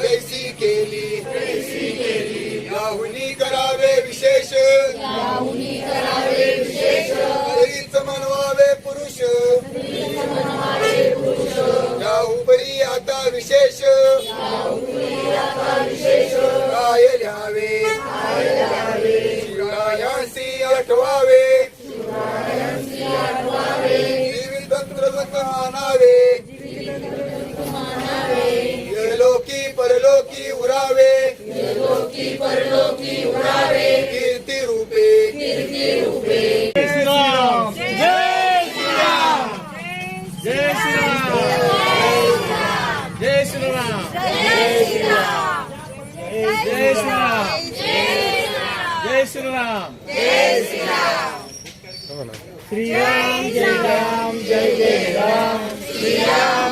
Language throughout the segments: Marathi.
कैसी करावे विशेष याहुनी करावे विशेष तरीच मनवावे पुरुष मनवावे पुरुष आता विशेष विशेष काय ल्यावे काय ल्यावे आठवावे. जीवित तंत्र आणावे. लोकी परलोकी उरावे कीर्ती रूपे श्रीराम जय श्रीराम जय श्रीराम जय श्रीराम जय श्रीराम जय श्रीराम श्रीराम जय राम जय जय राम श्रीराम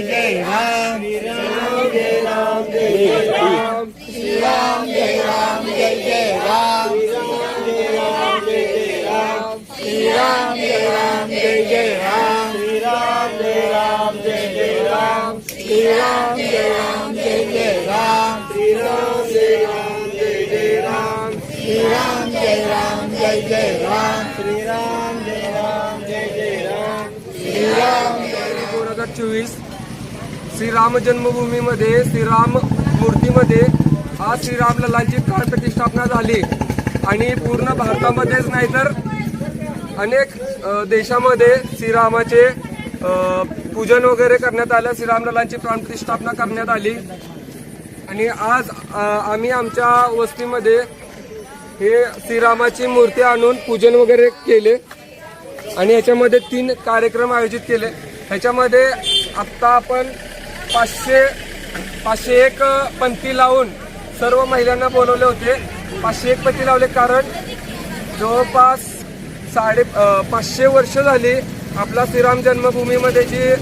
जय जय राम राम जय राम जय जय राम श्री राम जय राम जय जय राम जय राम जय जय राम श्री राम जय राम जय जय राम श्री राम जय राम जय जय राम श्री राम जय राम जय जय राम श्री राम जय राम जय जय राम श्री राम जय राम जय जय राम श्री राम जय राम जय जय Ram Shri Ram Jai Guru Gachuis Shriram जन्मभूमीमध्ये Shriram मूर्तीमध्ये आज श्रीराम ललांची प्राण प्रतिष्ठापना झाली. आणि पूर्ण भारतामध्येच नाही तर अनेक देशामध्ये श्रीरामाचे पूजन वगैरे करण्यात आलं. श्रीराम ललांची प्राण प्रतिष्ठापना करण्यात आली. आणि आज आम्ही आमच्या वस्तीमध्ये हे श्रीरामाची मूर्ती आणून पूजन वगैरे केले. आणि याच्यामध्ये तीन कार्यक्रम आयोजित केले. ह्याच्यामध्ये आत्ता आपण पाचशे पाचशे एक पंक्ती लावून सर्व महिलांना बोलवले होते. पाचशे एक पंक्ती लावले कारण जवळपास साडे पाचशे वर्ष झाली आपला श्रीराम जन्मभूमीमध्ये जी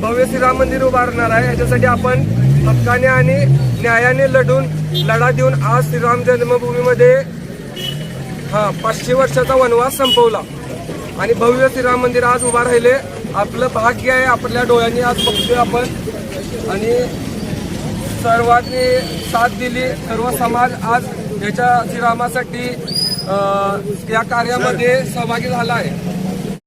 भव्य श्रीराम मंदिर उभारणार आहे याच्यासाठी आपण हक्काने आणि न्यायाने लढून लढा देऊन आज श्रीराम जन्मभूमीमध्ये हा पाचशे वर्षाचा वनवास संपवला. आणि भव्य श्रीराम मंदिर आज उभा राहिले. आपलं भाग्य आहे आपल्या डोळ्यांनी आज बघतोय आपण. आणि सर्वांनी साथ दिली. सर्व समाज आज याच्या श्रीरामासाठी या कार्यामध्ये सहभागी झाला आहे.